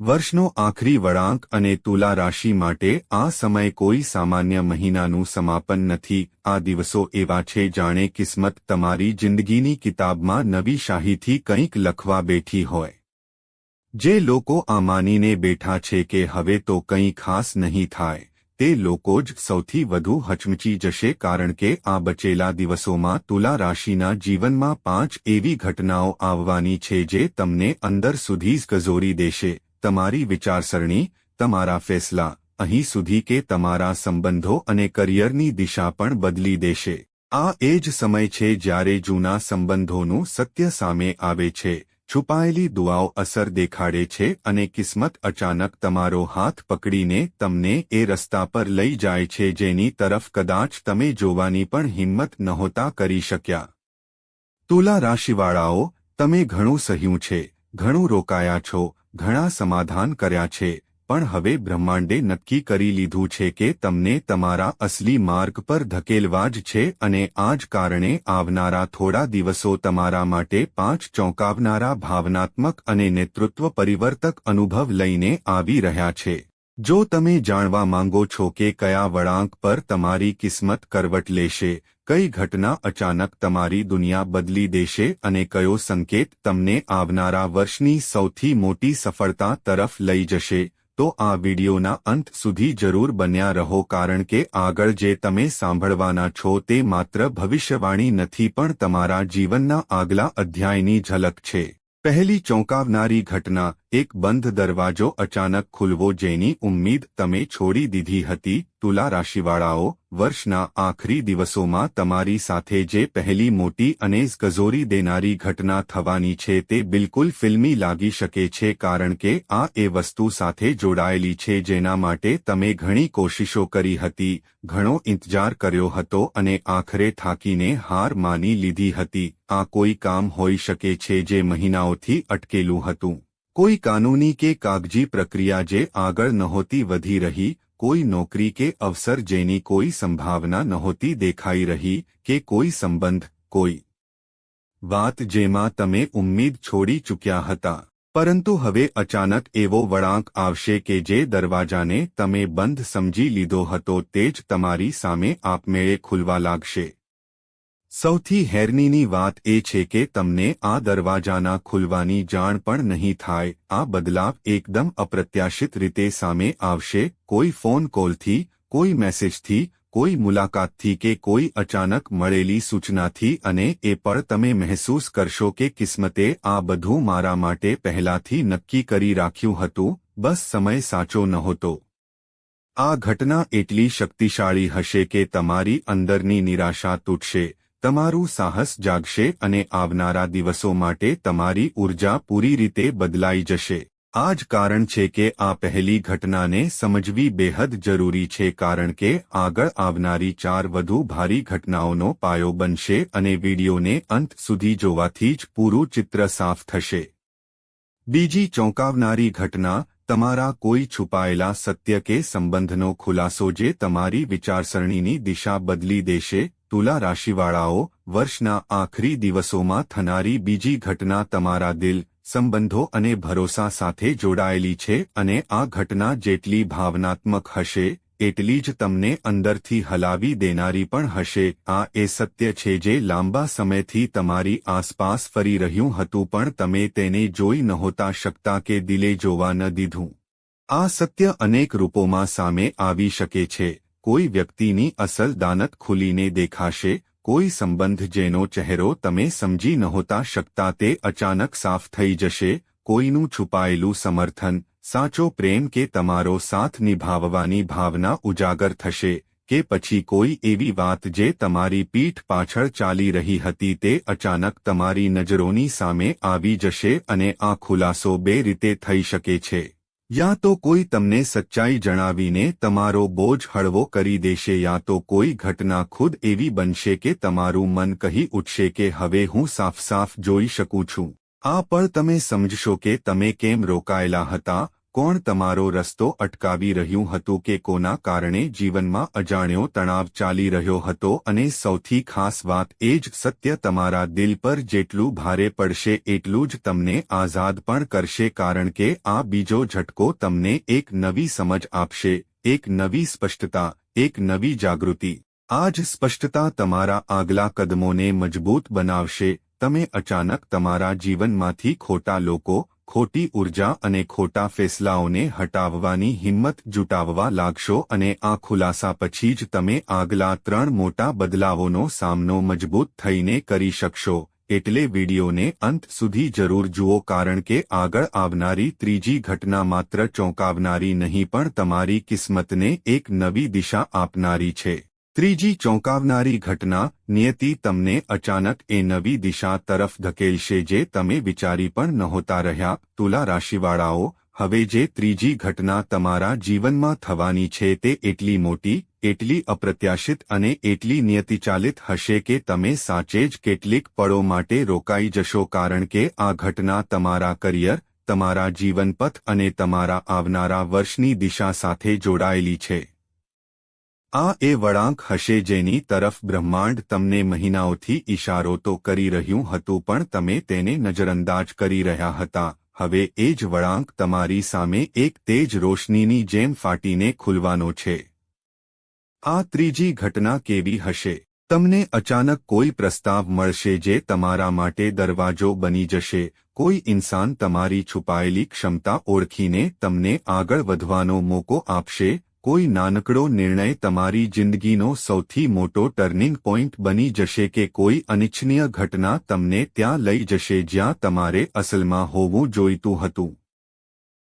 વર્ષનો આખરી વળાંક અને તુલા રાશિ માટે આ સમય કોઈ સામાન્ય મહિનાનું સમાપન નથી. આ દિવસો એવા છે જાણે કિસ્મત તમારી જિંદગીની કિતાબમાં નવી શાહીથી કંઈક લખવા બેઠી હોય. જે લોકો આ માનીને બેઠા છે કે હવે તો કંઈ ખાસ નહીં થાય, તે લોકો જ સૌથી વધુ હચમચી જશે કારણ કે આ બચેલા દિવસોમાં તુલા રાશિના જીવનમાં પાંચ એવી ઘટનાઓ આવવાની છે જે તમને અંદર સુધી જ ગઝોરી દેશે. તમારી વિચારસરણી, તમારા ફેસલા, અહીં સુધી કે તમારા સંબંધો અને કરિયરની દિશા પણ બદલી દેશે. આ એ જ સમય છે જ્યારે જૂના સંબંધોનું સત્ય સામે આવે છે, છુપાયેલી દુઆઓ અસર દેખાડે છે અને કિસ્મત અચાનક તમારો હાથ પકડીને તમને એ રસ્તા પર લઈ જાય છે જેની તરફ કદાચ તમે જોવાની પણ હિંમત નહોતા કરી શક્યા. તુલા રાશિવાળાઓ, તમે ઘણું સહ્યું છે, ઘણું રોકાયા છો ઘણા સમાધાન કર્યા છે, પણ હવે બ્રહ્માંડે નક્કી કરી લીધું છે કે તમને તમારા અસલી માર્ગ પર ધકેલવા જ છે અને આ જ કારણે આવનારા થોડા દિવસો તમારા માટે પાંચ ચોંકાવનારા ભાવનાત્મક અને નેતૃત્વ પરિવર્તક અનુભવ લઈને આવી રહ્યા છે. જો તમે જાણવા માંગો છો કે કયા વળાંક પર તમારી કિસ્મત કરવટ લેશે કઈ ઘટના અચાનક તમારી દુનિયા બદલી દેશે અને કયો સંકેત તમને આવનારા વર્ષની સૌથી મોટી સફળતા તરફ લઈ જશે, તો આ વિડિયોના અંત સુધી જરૂર બન્યા રહો કારણ કે આગળ જે તમે સાંભળવાના છો તે માત્ર ભવિષ્યવાણી નથી પણ તમારા જીવનના આગલા અધ્યાયની ઝલક છે. પહેલી ચોંકાવનારી ઘટના, એક બંધ દરવાજો અચાનક ખુલવો જેની ઉમ્મીદ તમે છોડી દીધી હતી તુલા રાશિવાળાઓ, વર્ષના આખરી દિવસોમાં તમારી સાથે જે પહેલી મોટી અને ગજોરી દેનારી ઘટના થવાની છે તે બિલકુલ ફિલ્મી લાગી શકે છે કારણ કે આ એ વસ્તુ સાથે જોડાયેલી છે જેના માટે તમે ઘણી કોશિશો કરી હતી, ઘણો ઇંતજાર કર્યો હતો અને આખરે થાકીને હાર માની લીધી હતી. આ કોઈ કામ હોઈ શકે છે જે મહિનાઓથી અટકેલું હતું. કોઈ કાનૂની કે કાગજી પ્રક્રિયા જે આગળ નહોતી વધી રહી કોઈ નોકરી કે અવસર જેની કોઈ સંભાવના નહોતી દેખાઈ રહી કે કોઈ સંબંધ, કોઈ વાત જેમાં તમે ઉમ્મીદ છોડી ચૂક્યા હતા. પરંતુ હવે અચાનક એવો વળાંક આવશે કે જે દરવાજાને તમે બંધ સમજી લીધો હતો તે જ તમારી સામે આપમેળે ખુલવા લાગશે. સૌથી હેરનીની વાત એ છે કે તમને આ દરવાજાના ખુલવાની જાણ પણ નહીં થાય, આ બદલાવ એકદમ અપ્રત્યાશિત રીતે સામે આવશે, કોઈ ફોન કોલથી, કોઈ મેસેજથી, કોઈ મુલાકાતથી કે કોઈ અચાનક મળેલી સૂચનાથી અને એ પણ તમે મહેસૂસ કરશો કે કિસ્મતે આ બધું મારા માટે પહેલાથી નક્કી કરી રાખ્યું હતું, બસ સમય સાચો નહોતો. આ ઘટના એટલી શક્તિશાળી હશે કે તમારી અંદરની નિરાશા તૂટશે. તમારું સાહસ જાગશે અને આવનારા દિવસો માટે તમારી ઊર્જા પૂરી રીતે બદલાઈ જશે. આ જ કારણ છે કે આ પહેલી ઘટનાને સમજવી બેહદ જરૂરી છે કારણ કે આગળ આવનારી ચાર વધુ ભારી ઘટનાઓનો પાયો બનશે અને વિડીયોને અંત સુધી જોવાથી જ પૂરું ચિત્ર સાફ થશે. બીજી ચોંકાવનારી ઘટના, તમારા કોઈ છુપાયેલા સત્ય કે સંબંધનો ખુલાસો જે તમારી વિચારસરણીની દિશા બદલી દેશે તુલા રાશિવાળાઓ વર્ષના આખરી દિવસોમાં થનારી બીજી ઘટના તમારા દિલ, સંબંધો અને ભરોસા સાથે જોડાયેલી છે અને આ ઘટના જેટલી ભાવનાત્મક હશે, એટલી જ તમને અંદરથી હલાવી દેનારી પણ હશે. આ એ સત્ય છે જે લાંબા સમયથી તમારી આસપાસ ફરી રહ્યું હતું પણ તમે તેને જોઈ નહોતા શકતા કે દિલે જોવા ન દીધું. આ સત્ય અનેક રૂપોમાં સામે આવી શકે છે. કોઈ વ્યક્તિની અસલ દાનત ખુલીને દેખાશે, કોઈ સંબંધ જેનો ચહેરો તમે સમજી નહોતા શકતા તે અચાનક સાફ થઈ જશે, કોઈનું છુપાયેલું સમર્થન, સાચો પ્રેમ કે તમારો સાથ નિભાવવાની ભાવના ઉજાગર થશે, કે પછી કોઈ એવી વાત જે તમારી પીઠ પાછળ ચાલી રહી હતી તે અચાનક તમારી નજરોની સામે આવી જશે અને આ ખુલાસો બે રીતે થઈ શકે છે. યા તો કોઈ તમને સચ્ચાઈ જણાવીને તમારો બોજ હળવો કરી દેશે યા તો કોઈ ઘટના ખુદ એવી બનશે કે તમારું મન કહી ઉઠશે કે હવે હું સાફ સાફ જોઈ શકું છું. આ પણ તમે સમજશો કે તમે કેમ રોકાયેલા હતા કોણ તમારો રસ્તો અટકાવી રહ્યું હતું કે કોના કારણે જીવનમાં અજાણ્યો તણાવ ચાલી રહ્યો હતો? અને સૌથી ખાસ વાત એ જ, સત્ય તમારા દિલ પર જેટલું ભારે પડશે એટલું જ તમને આઝાદ પણ કરશે, કારણ કે આ બીજો ઝટકો તમને એક નવી સમજ આપશે, એક નવી સ્પષ્ટતા, એક નવી જાગૃતિ. આ જ સ્પષ્ટતા તમારા આગલા કદમોને મજબૂત બનાવશે. તમે અચાનક તમારા જીવનમાંથી ખોટા લોકો ખોટી ઊર્જા અને ખોટા ફેસલાઓને હટાવવાની હિંમત જુટાવવા લાગશો અને આ ખુલાસા પછી જ તમે આગલા ત્રણ મોટા બદલાવોનો સામનો મજબૂત થઈને કરી શકશો, એટલે વિડીયોને અંત સુધી જરૂર જુઓ કારણ કે આગળ આવનારી ત્રીજી ઘટના માત્ર ચોંકાવનારી નહીં પણ તમારી કિસ્મતને એક નવી દિશા આપનારી છે. ત્રીજી ચોંકાવનારી ઘટના, નિયતિ તમને અચાનક એ નવી દિશા તરફ ધકેલશે જે તમે વિચારી પણ નહોતા રહ્યા, તુલા રાશિવાળાઓ, હવે જે ત્રીજી ઘટના તમારા જીવનમાં થવાની છે તે એટલી મોટી, એટલી અપ્રત્યાશિત અને એટલી નિયતિચાલિત હશે કે તમે સાચે જ કેટલીક પળો માટે રોકાઈ જશો કારણ કે આ ઘટના તમારા કરિયર, તમારા જીવનપથ અને તમારા આવનારા વર્ષની દિશા સાથે જોડાયેલી છે. આ એ વળાંક હશે જેની તરફ બ્રહ્માંડ તમને મહિનાઓથી ઇશારો તો કરી રહ્યું હતું પણ તમે તેને નજરઅંદાજ કરી રહ્યા હતા. હવે એ જ વળાંક તમારી સામે એક તેજ રોશનીની જેમ ફાટીને ખુલવાનો છે. આ ત્રીજી ઘટના કેવી હશે? તમને અચાનક કોઈ પ્રસ્તાવ મળશે જે તમારા માટે દરવાજો બની જશે. કોઈ ઇન્સાન તમારી છુપાયેલી ક્ષમતા ઓળખીને તમને આગળ વધવાનો મોકો આપશે. કોઈ નાનકડો નિર્ણય તમારી જિંદગીનો સૌથી મોટો ટર્નિંગ પોઇન્ટ બની જશે કે કોઈ અનિચ્છનીય ઘટના તમને ત્યાં લઈ જશે જ્યાં તમારે અસલમાં હોવું જોઈતું હતું.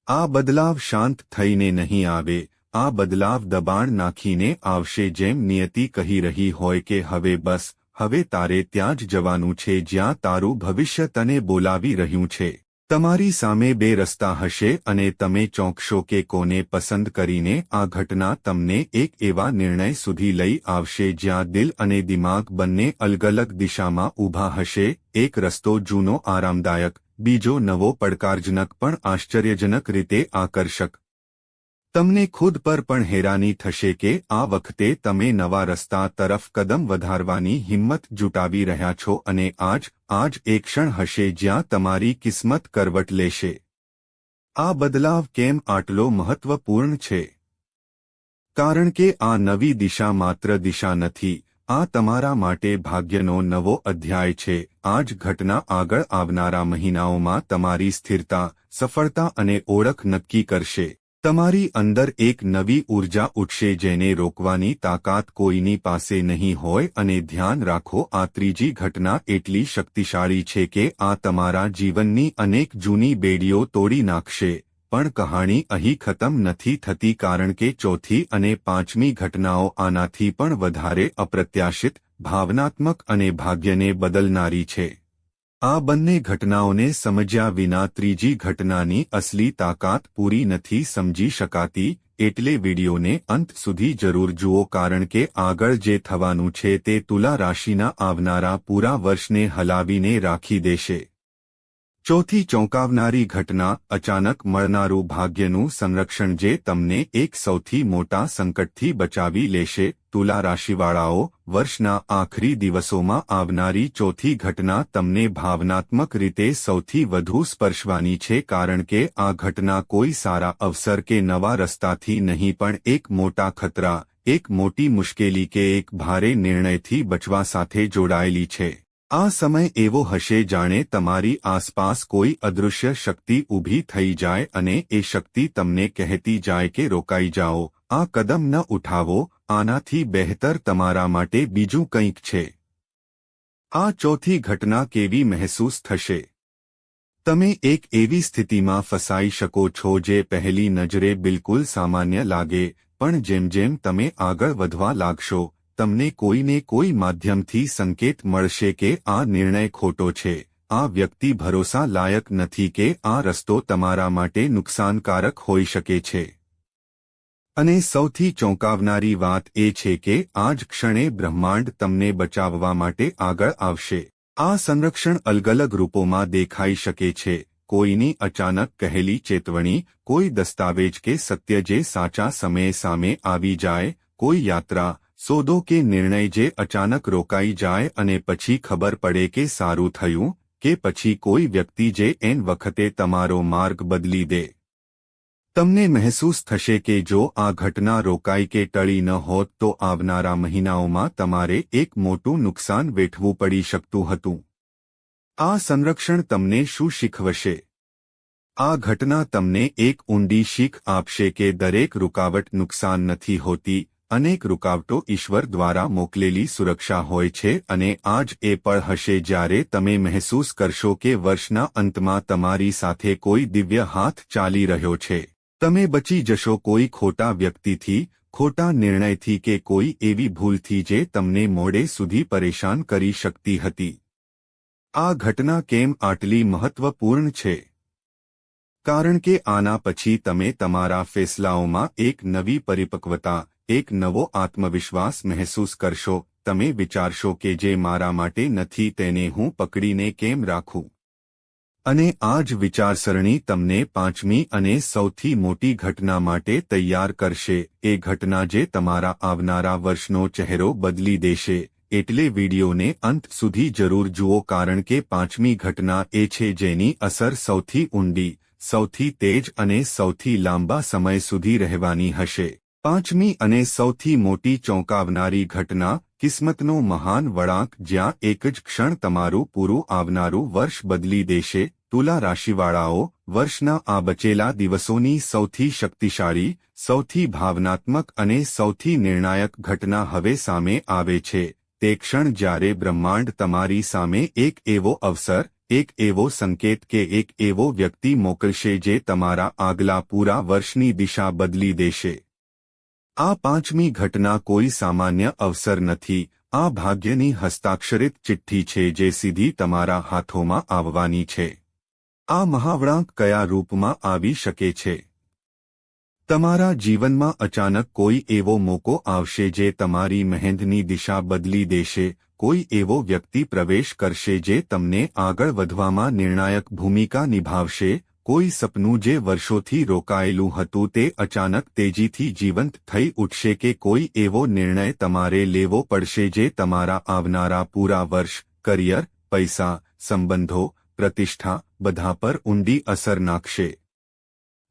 આ બદલાવ શાંત થઈને નહીં આવે, આ બદલાવ દબાણ નાખીને આવશે જેમ નિયતિ કહી રહી હોય કે હવે બસ, હવે તારે ત્યાં જ જવાનું છે જ્યાં તારું ભવિષ્ય તને બોલાવી રહ્યું છે. તમારી સામે બે રસ્તા હશે અને તમે ચોંકશો કે કોને પસંદ કરીને આ ઘટના તમને એક એવા નિર્ણય સુધી લઈ આવશે જ્યાં દિલ અને દિમાગ બંને અલગ અલગ દિશામાં ઊભા હશે, એક રસ્તો જૂનો, આરામદાયક, બીજો નવો, પડકારજનક પણ આશ્ચર્યજનક રીતે આકર્ષક. તમને ખુદ પર પણ હેરાની થશે કે આ વખતે તમે નવા રસ્તા તરફ કદમ વધારવાની હિંમત જુટાવી રહ્યા છો અને આજ આજ એક ક્ષણ હશે જ્યાં તમારી કિસ્મત કરવટ લેશે. આ બદલાવ કેમ આટલો મહત્વપૂર્ણ છે? કારણ કે આ નવી દિશા માત્ર દિશા નથી, આ તમારા માટે ભાગ્યનો નવો અધ્યાય છે. આ જ ઘટના આગળ આવનારા મહિનાઓમાં તમારી સ્થિરતા, સફળતા અને ઓળખ નક્કી કરશે. તમારી અંદર એક નવી ઊર્જા ઉઠશે જેને રોકવાની તાકાત કોઈની પાસે નહીં હોય અને ધ્યાન રાખો, આ ત્રીજી ઘટના એટલી શક્તિશાળી છે કે આ તમારા જીવનની અનેક જૂની બેડીઓ તોડી નાખશે. પણ કહાણી અહીં ખતમ નથી થતી કારણ કે ચોથી અને પાંચમી ઘટનાઓ આનાથી પણ વધારે અપ્રત્યાશિત, ભાવનાત્મક અને ભાગ્યને બદલનારી છે. આ બંને ઘટનાઓને સમજ્યા વિના ત્રીજી ઘટનાની અસલી તાકાત પૂરી નથી સમજી શકાતી, એટલે વિડીયોને અંત સુધી જરૂર જુઓ કારણ કે આગળ જે થવાનું છે તે તુલા રાશિના આવનારા પૂરા વર્ષને હલાવીને રાખી દેશે. ચોથી ચોંકાવનારી ઘટના, અચાનક મળનારું ભાગ્યનું સંરક્ષણ જે તમને એક સૌથી મોટા સંકટથી બચાવી લેશે, તુલા રાશિવાળાઓ, વર્ષના આખરી દિવસોમાં આવનારી ચોથી ઘટના તમને ભાવનાત્મક રીતે સૌથી વધુ સ્પર્શવાની છે કારણ કે આ ઘટના કોઈ સારા અવસર કે નવા રસ્તાથી નહીં પણ એક મોટા ખતરા, એક મોટી મુશ્કેલી કે એક ભારે નિર્ણયથી બચવા સાથે જોડાયેલી છે. આ સમય એવો હશે જાણે તમારી આસપાસ કોઈ અદૃશ્ય શક્તિ ઊભી થઈ જાય અને એ શક્તિ તમને કહેતી જાય કે રોકાઈ જાઓ. આ કદમ ન ઉઠાવો, આનાથી બહેતર તમારા માટે બીજું કંઈક છે. આ ચોથી ઘટના કેવી મહેસૂસ થશે? તમે એક એવી સ્થિતિમાં ફસાઈ શકો છો જે પહેલી નજરે બિલકુલ સામાન્ય લાગે, પણ જેમ જેમ તમે આગળ વધવા લાગશો તમને કોઈને કોઈ માધ્યમથી સંકેત મળશે કે આ નિર્ણય ખોટો છે. આ વ્યક્તિ ભરોસા લાયક નથી કે આ રસ્તો તમારા માટે નુકસાનકારક હોઈ શકે છે. અને સૌથી ચોંકાવનારી વાત એ છે કે આ જ ક્ષણે બ્રહ્માંડ તમને બચાવવા માટે આગળ આવશે. આ સંરક્ષણ અલગ અલગ રૂપોમાં દેખાઈ શકે છે. કોઈની અચાનક કહેલી ચેતવણી, કોઈ દસ્તાવેજ કે સત્ય જે સાચા સમયે સામે આવી જાય, કોઈ યાત્રા સોદો કે નિર્ણય જે અચાનક રોકાઈ જાય અને પછી ખબર પડે કે સારું થયું, કે પછી કોઈ વ્યક્તિ જે એન વખતે તમારો માર્ગ બદલી દે. તમને મહેસૂસ થશે કે જો આ ઘટના રોકાઈ કે ટળી ન હોત તો આવનારા મહિનાઓમાં તમારે એક મોટું નુકસાન વેઠવું પડી શકતું હતું. આ સંરક્ષણ તમને શું શીખવશે? આ ઘટના તમને એક ઊંડી શીખ આપશે કે દરેક રૂકાવટ નુકસાન નથી હોતી અનેક રૂકાવટો ઈશ્વર દ્વારા મોકલેલી સુરક્ષા હોય છે અને આજ એ પણ હશે જ્યારે તમે મહેસૂસ કરશો કે વર્ષના અંતમાં તમારી સાથે કોઈ દિવ્ય હાથ ચાલી રહ્યો છે. તમે બચી જશો કોઈ ખોટા વ્યક્તિથી, ખોટા નિર્ણયથી કે કોઈ એવી ભૂલથી જે તમને મોડે સુધી પરેશાન કરી શકતી હતી. આ ઘટના કેમ આટલી મહત્વપૂર્ણ છે? કારણ કે આના પછી તમે તમારા ફેસલાઓમાં એક નવી પરિપક્વતા એક નવો આત્મવિશ્વાસ મહેસૂસ કરશો, તમે વિચારશો કે જે મારા માટે નથી તેને હું પકડીને કેમ રાખું? અને આ જ વિચારસરણી તમને પાંચમી અને સૌથી મોટી ઘટના માટે તૈયાર કરશે. એ ઘટના જે તમારા આવનારા વર્ષનો ચહેરો બદલી દેશે, એટલે વિડીયોને અંત સુધી જરૂર જુઓ કારણ કે પાંચમી ઘટના એ છે જેની અસર સૌથી ઊંડી, સૌથી તેજ અને સૌથી લાંબા સમય સુધી રહેવાની હશે. પાંચમી અને સૌથી મોટી ચોંકાવનારી ઘટના, કિસ્મતનો મહાન વળાંક જ્યાં એક જ ક્ષણ તમારું પૂરું આવનારું વર્ષ બદલી દેશે, તુલા રાશિવાળાઓ, વર્ષના આ બચેલા દિવસોની સૌથી શક્તિશાળી, સૌથી ભાવનાત્મક અને સૌથી નિર્ણાયક ઘટના હવે સામે આવે છે. તે ક્ષણ જ્યારે બ્રહ્માંડ તમારી સામે એક એવો અવસર, એક એવો સંકેત કે એક એવો વ્યક્તિ મોકલશે જે તમારા આગલા પૂરા વર્ષની દિશા બદલી દેશે. આ પાંચમી ઘટના કોઈ સામાન્ય અવસર નથી. આ ભાગ્યની હસ્તાક્ષરિત ચિઠ્ઠી છે જે સીધી તમારા હાથોમાં આવવાની છે. આ મહાવળાંક કયા રૂપમાં આવી શકે છે? તમારા જીવનમાં અચાનક કોઈ એવો મોકો આવશે જે તમારી મહેંદની દિશા બદલી દેશે, કોઈ એવો વ્યક્તિ પ્રવેશ કરશે જે તમને આગળ વધવામાં નિર્ણાયક ભૂમિકા નિભાવશે કોઈ સપનું જે વર્ષોથી રોકાયેલું હતું તે અચાનક તેજીથી જીવંત થઈ ઉઠશે કે કોઈ એવો નિર્ણય તમારે લેવો પડશે જે તમારા આવનારા પૂરા વર્ષ, કરિયર, પૈસા, સંબંધો, પ્રતિષ્ઠા બધા પર ઊંડી અસર નાખશે.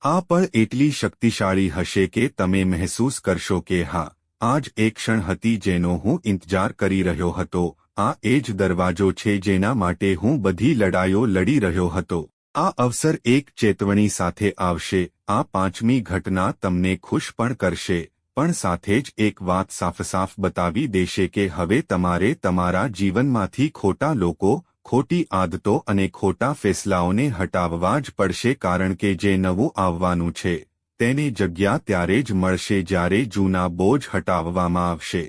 આ પણ એટલી શક્તિશાળી હશે કે તમે મહેસૂસ કરશો કે હા આ જ એક ક્ષણ હતી જેનો હું ઇંતજાર કરી રહ્યો હતો, આ એ જ દરવાજો છે જેના માટે હું બધી લડાઈઓ લડી રહ્યો હતો. આ અવસર એક ચેતવણી સાથે આવશે, આ પાંચમી ઘટના તમને ખુશ પણ કરશે, પણ સાથે જ એક વાત સાફ સાફ બતાવી દેશે કે હવે તમારે તમારા જીવનમાંથી ખોટા લોકો, ખોટી આદતો અને ખોટા ફેસલાઓને હટાવવા જ પડશે કારણ કે જે નવું આવવાનું છે, તેને જગ્યા ત્યારે જ મળશે જ્યારે જૂના બોજ હટાવવામાં આવશે.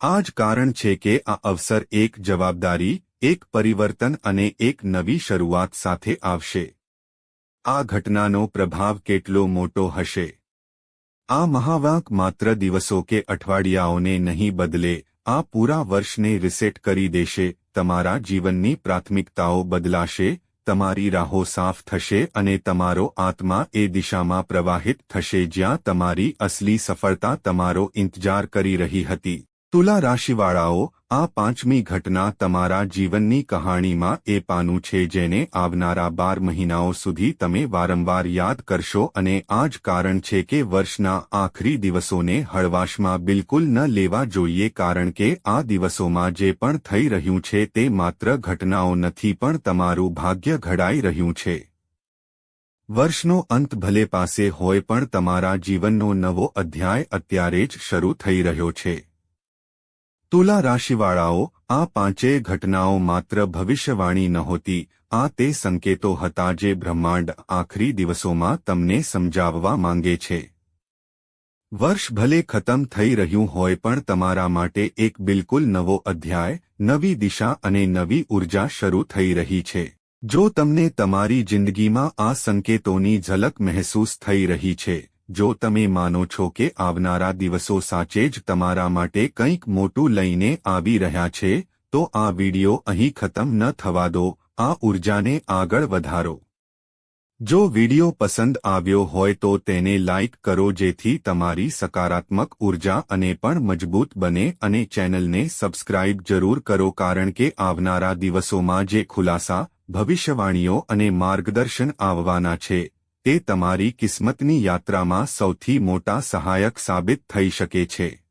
આ જ કારણ છે કે આ અવસર એક જવાબદારી એક પરિવર્તન અને એક નવી શરૂઆત સાથે આવશે. આ ઘટનાનો પ્રભાવ કેટલો મોટો હશે? આ મહાવાક માત્ર દિવસો કે અઠવાડિયાઓને નહીં બદલે, આ પૂરા વર્ષને રિસેટ કરી દેશે, તમારા જીવનની પ્રાથમિકતાઓ બદલાશે, તમારી રાહો સાફ થશે અને તમારો આત્મા એ દિશામાં પ્રવાહિત થશે જ્યાં તમારી અસલી સફળતા તમારો ઇંતજાર કરી રહી હતી. તુલા રાશિવાળાઓ, આ પાંચમી ઘટના તમારા જીવનની કહાણીમાં એ પાનું છે જેને આવનારા બાર મહિનાઓ સુધી તમે વારંવાર યાદ કરશો અને આ જ કારણ છે કે વર્ષના આખરી દિવસોને હળવાશમાં બિલકુલ ન લેવા જોઈએ કારણ કે આ દિવસોમાં જે પણ થઈ રહ્યું છે તે માત્ર ઘટનાઓ નથી પણ તમારું ભાગ્ય ઘડાઈ રહ્યું છે. વર્ષનો અંત ભલે પાસે હોય પણ તમારા જીવનનો નવો અધ્યાય અત્યારે જ શરૂ થઈ રહ્યો છે. તુલા રાશિવાળાઓ, આ પાંચેય ઘટનાઓ માત્ર ભવિષ્યવાણી નહોતી, આ તે સંકેતો હતા જે બ્રહ્માંડ આખરી દિવસોમાં તમને સમજાવવા માંગે છે. વર્ષ ભલે ખતમ થઈ રહ્યું હોય પણ તમારા માટે એક બિલકુલ નવો અધ્યાય, નવી દિશા અને નવી ઊર્જા શરૂ થઈ રહી છે. જો તમને તમારી જિંદગીમાં આ સંકેતોની ઝલક મહેસૂસ થઈ રહી છે જો તમે માનો છો કે આવનારા દિવસો સાચે જ તમારા માટે કંઈક મોટું લઈને આવી રહ્યા છે, તો આ વિડિયો અહીં ખતમ ન થવા દો, આ ઉર્જાને આગળ વધારો. જો વિડિયો પસંદ આવ્યો હોય તો તેને લાઇક કરો જેથી તમારી સકારાત્મક ઊર્જા અને પણ મજબૂત બને અને ચેનલને સબસ્ક્રાઇબ જરૂર કરો કારણ કે આવનારા દિવસોમાં જે ખુલાસા, ભવિષ્યવાણીઓ અને માર્ગદર્શન આવવાના છે તે તમારી કિસ્મતની યાત્રામાં સૌથી મોટા સહાયક સાબિત થઈ શકે છે.